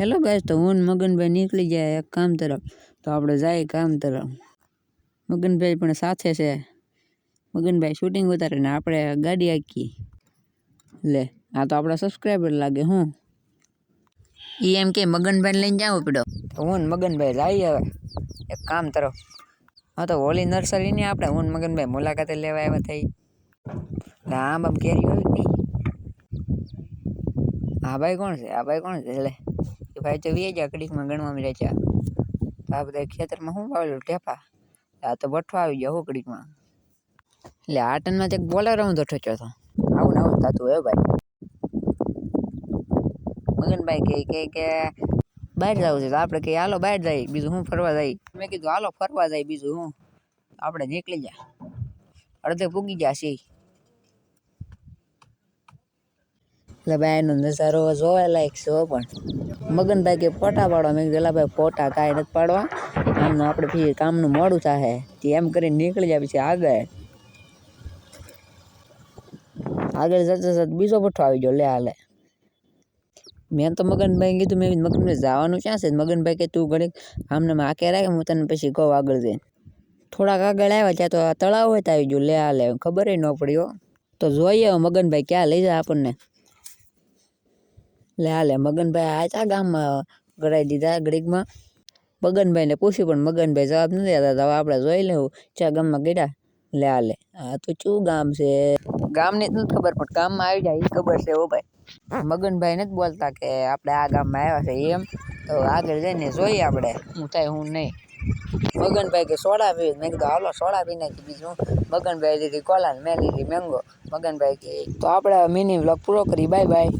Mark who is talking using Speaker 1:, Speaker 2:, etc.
Speaker 1: hello guys તો હું મગનભાઈ નીકળી જાય એક કામ તરફ તો આપણે જાય કામ તરફ મગનભાઈ પણ સાથે છે મગનભાઈ શૂટિંગ ઉતારે ને આપણે ગાડી આખી લે આ તો આપણા સબસ્ક્રાઈબર લાગે હું એ એમ કે મગનભાઈ લઈને જાઉં પડ્યો તો હું મગનભાઈ જાય હવે એક કામ તરફ હા તો હોલી નર્સરીની આપણે હું મગનભાઈ મુલાકાતે લેવા આવ્યા થઈ આમ આમ કેરી હોય નહીં ભાઈ કોણ છે આ ભાઈ કોણ છે એટલે ભાઈ તો વે જા કડીકમાં ગણવા મળ્યા છે તો આ બધા ખેતરમાં શું વાવેલું ટેપા આ તો બઠો આવી ગયો હું કડીકમાં એટલે આ ટનમાં તો એક બોલર હું તો ઠોચ્યો હતો આવું આવું થતું હે ભાઈ મગનભાઈ કહે કે કે બહાર જવું છે તો આપણે કહીએ હાલો બહાર જાય બીજું હું ફરવા જાય મેં કીધું હાલો ફરવા જાય બીજું હું આપણે નીકળી જા અડધે પૂગી ગયા છીએ લે બેન નું સરવ જોયે લાઈક છે પણ મગનભાઈ કે પોટા પાડો મેં જલાભાઈ પોટા કાય મત પાડવા આમ નો આપણે ફી કામ નું મોડું ચાહે કે એમ કરીને નીકળી જાવી છે આગળ આગળ જતાં જ બીજો પઠો આવી ગયો લે આલે મેં તો મગનભાઈ એ કીધું મે મગન ને જવાનું ચાહે મગનભાઈ કે તું ગણે આમનામાં આકેરા કે હું તન પછી ગો આગળ જઈ થોડા આગળ આવજા તો તળાવ હોય ત આવી જો લે આલે ખબર એ નો પડી હો તો જોયે મગનભાઈ ક્યાં લઈ જાય આપણને ले आले मगन भाई आ क्या गांव में गड़ाई दीदा गड़ीक में बगन भाई ने पूछी पण मगन भाई जवाब नहीं देता था अब आपड़े જોઈ લેઉં કે આ ગામમાં ગડ્યા લે आले આ તો શું ગામ છે ગામની તો ખબર પણ કામમાં આવી જાય કબર છે ઓ ભાઈ મगन भाई મત બોલતા કે આપણે આ ગામમાં આવ્યા છે એમ તો આગળ જઈને જોઈએ આપણે હું થાય હું નહીં બगन भाई के સોડા પી નહી તો હાલો સોડા પીને કીધું બगन भाई दी कोला ने મે લીલી મેંગો મगन भाई के તો આપડા મિની વ્લોગ પૂરો કરી બાય બાય